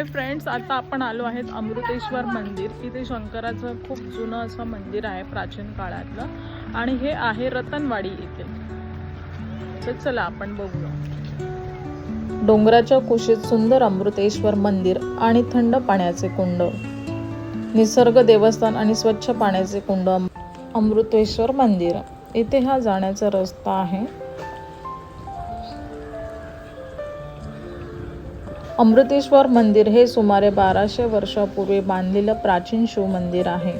Hi friends आता आपण आलो आहेत अमृतेश्वर मंदिर. तिथे शंकराचं खूप जुनं असं मंदिर आहे प्राचीन काळातलं. आणि हे आहे रतनवाडी इथे. तर चला आपण बघूया. डोंगराच्या कुशीत सुंदर अमृतेश्वर मंदिर आणि थंड पाण्याचे कुंड. निसर्ग देवस्थान आणि स्वच्छ पाण्याचे कुंड. अमृतेश्वर मंदिर. इथे हा जाण्याचा रस्ता आहे. अमृतेश्वर मंदिर हे सुमारे बाराशे वर्षापूर्वी बांधलेलं प्राचीन शिव मंदिर आहे.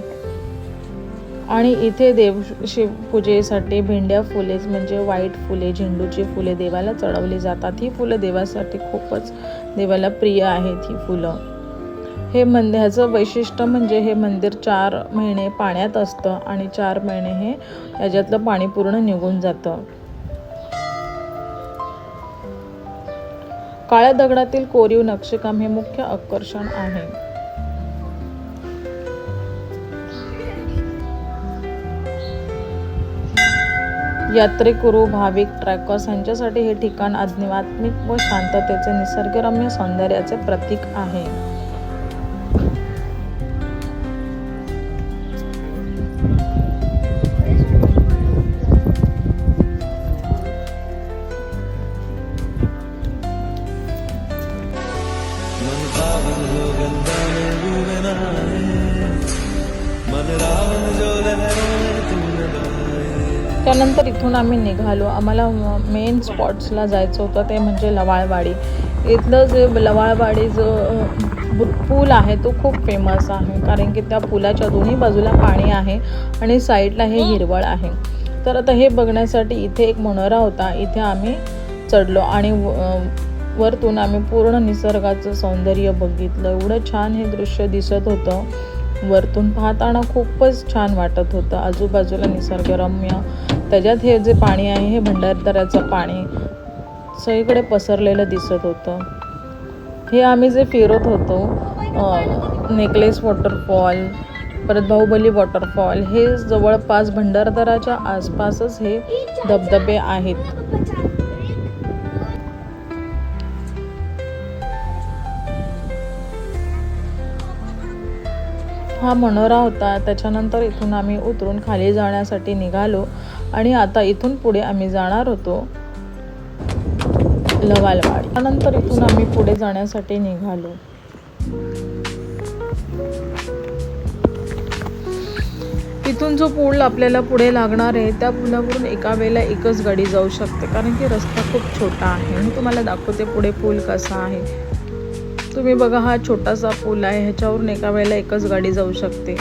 आणि इथे देव शिवपूजेसाठी भेंड्या फुले म्हणजे वाईट फुले झेंडूची फुले देवाला चढवली जातात. ही फुलं देवासाठी खूपच देवाला प्रिय आहेत ही फुलं. हे मंदिर ह्याचं वैशिष्ट्य म्हणजे हे मंदिर चार महिने पाण्यात असतं आणि चार महिने हे याच्यातलं पाणी पूर्ण निघून जातं. काळ्या दगडातील कोरीव नक्षीकाम हे मुख्य आकर्षण आहे. यात्रेकरू भाविक ट्रॅकर्स यांच्यासाठी हे ठिकाण आध्यात्मिक व शांततेचे निसर्गरम्य सौंदर्याचे प्रतीक आहे. मन पावन जो गंगा में डूबे नहाए मन रावण जो त्यानंतर इथून आम्ही निघालो. आम्हाला मेन स्पॉट्सला जायचं होतं ते म्हणजे लवाळवाडी. इथलं जे लवाळवाडी जो पूल आहे तो खूप फेमस आहे. कारण की त्या पुलाच्या दोन्ही बाजूला पाणी आहे आणि साईडला हे हिरवळ आहे. तर आता हे बघण्यासाठी इथे एक मनोरा होता. इथे आम्ही चढलो आणि व- वरतून आम्ही पूर्ण निसर्गाचं सौंदर्य बघितलं. एवढं छान हे दृश्य दिसत होतं. वरतून पाहताना खूपच छान वाटत होतं. आजूबाजूला निसर्गरम्य. त्याच्यात हे जे पाणी आहे हे भंडारदऱ्याचं पाणी सगळीकडे पसरलेलं दिसत होतं. हे आम्ही जे फिरत होतो नेकलेस वॉटरफॉल परत बाहुबली वॉटरफॉल हे जवळपास भंडारदराच्या आसपासच हे धबधबे आहेत. हा मनोरा होता. त्याच्यानंतर इथून आम्ही उतरून खाली जाण्यासाठी निघालो आणि आता इथून पुढे आम्ही जाणार होतो लवालवाडी. त्यानंतर इथून आम्ही पुढे जाण्यासाठी निघालो. इथून जो पूल आपल्याला पुढे लागणार आहे त्या पुलावरून एका वेळेला एकच गाडी जाऊ शकते कारण की रस्ता खूप छोटा आहे. मी तुम्हाला दाखवते पुढे पूल कसा आहे. तुम्ही बघा हा छोटासा पूल आहे. ह्याच्यावरून एका वेळेला एकच गाडी जाऊ शकते.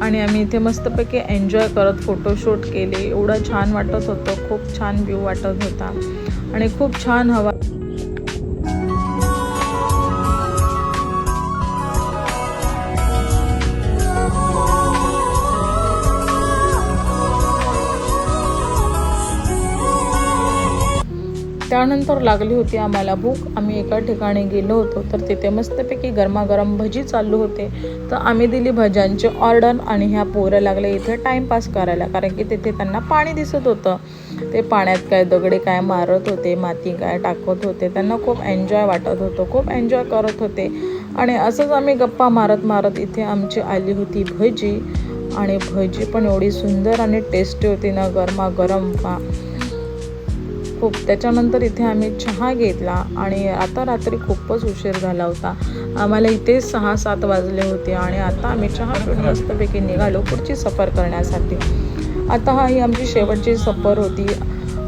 आणि आम्ही इथे मस्तपैकी एन्जॉय करत फोटोशूट केले. एवढं छान वाटत होतं. खूप छान व्ह्यू वाटत होता. आणि खूप छान हवा. त्यानंतर लागली होती आम्हाला भूक. आम्ही एका ठिकाणी गेलो होतो तर तिथे मस्तपैकी गरमागरम भजी चालू होते. तर आम्ही दिली भज्यांची ऑर्डर आणि ह्या पोरं लागले इथे टाईमपास करायला कारण की तिथे त्यांना पाणी दिसत होतं. ते पाण्यात काय दगडे काय मारत होते माती काय टाकत होते त्यांना खूप एन्जॉय वाटत होतं खूप एन्जॉय करत होते. आणि असंच आम्ही गप्पा मारत मारत इथे आमची आली होती भजी. आणि भजी पण एवढी सुंदर आणि टेस्टी होती ना गरमागरम का खूप. त्याच्यानंतर इथे आम्ही चहा घेतला आणि आता रात्री खूपच उशीर झाला होता. आम्हाला इथे सहा सात वाजले होते आणि आता आम्ही चहा पिऊन मस्तपैकी निघालो पुढची सफर करण्यासाठी. आता हा ही आमची शेवटची सफर होती.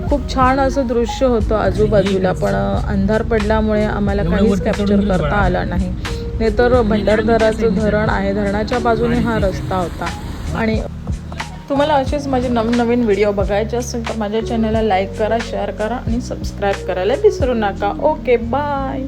खूप छान असं दृश्य होतं आजूबाजूला पण अंधार पडल्यामुळे आम्हाला काहीच कॅप्चर करता आला नाही. नाहीतर भंडारदराचं धरण आहे. धरणाच्या बाजूने हा रस्ता होता. आणि तुम्हाला असेच माझे नवीन नवीन व्हिडिओ बघायचे असेल तर माझ्या चॅनलला लाईक करा शेअर करा आणि सबस्क्राईब करायला विसरू नका. Okay bye